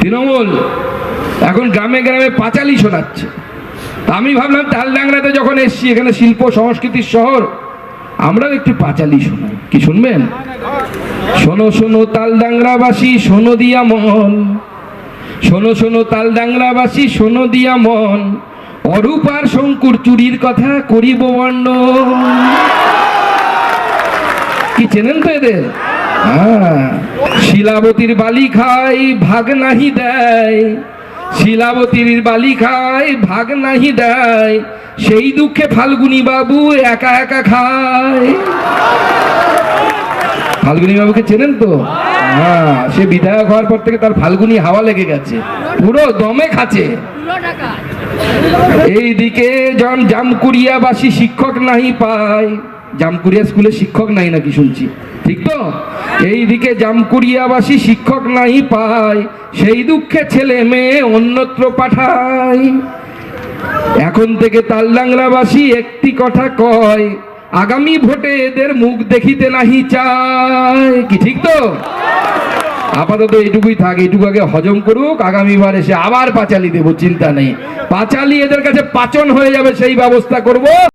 তৃণমূল এখন গ্রামে গ্রামে পাঁচালি শোনাচ্ছে। আমি ভাবলাম তালডাংরাতে যখন এসছি, এখানে শিল্প সংস্কৃতির শহর, আমরাও একটু পাঁচালি শোনাই। কি শুনবেন? শোনো শোনো তালডাংরাবাসী, শোনো দিয়া মন। শোনো শোনো তালডাংরাবাসী, শোনো দিয়া মন। অরূপ আর শঙ্কুর চুরির কথা করিব বর্ণন কি চেনেন তো এদের? হ্যাঁ। শিলাবতীর বালি খাই ভাগ নাহি দেয়। শিলাবতীর বালি খাই ভাগ নাহি দেয়। সেই দুঃখে ফাল্গুনি বাবু একা একা খায়। ফাল্গুনি বাবুকে চেনেন তো? হ্যাঁ সে বিধায়ক হওয়ার পর থেকে তার ফাল্গুনি হাওয়া লেগে গেছে। পুরো দমে খাচ্ছে। এইদিকে জন জামকুড়িয়াবাসী শিক্ষক নাহি পায়। জামকুড়িয়া স্কুলে শিক্ষক নাই নাকি শুনছি? ঠিক তো? এইদিকে জামকুড়িয়াবাসী শিক্ষক নাই পায় সেই দুঃখে ছেলে মেয়ে অন্যত্র পাঠায় এখন থেকে তালডাংরাবাসী একটি কথা কয়, আগামী ভোটে এদের মুখ দেখিতে নাহি চায়। কি ঠিক তো? আপাতত এইটুকুই থাক, এইটুকু আগে হজম করুক, আগামীবার এসে আবার পাঁচালি দেবো, চিন্তা নেই। পাঁচালি এদের কাছে পাচন হয়ে যাবে, সেই ব্যবস্থা করব।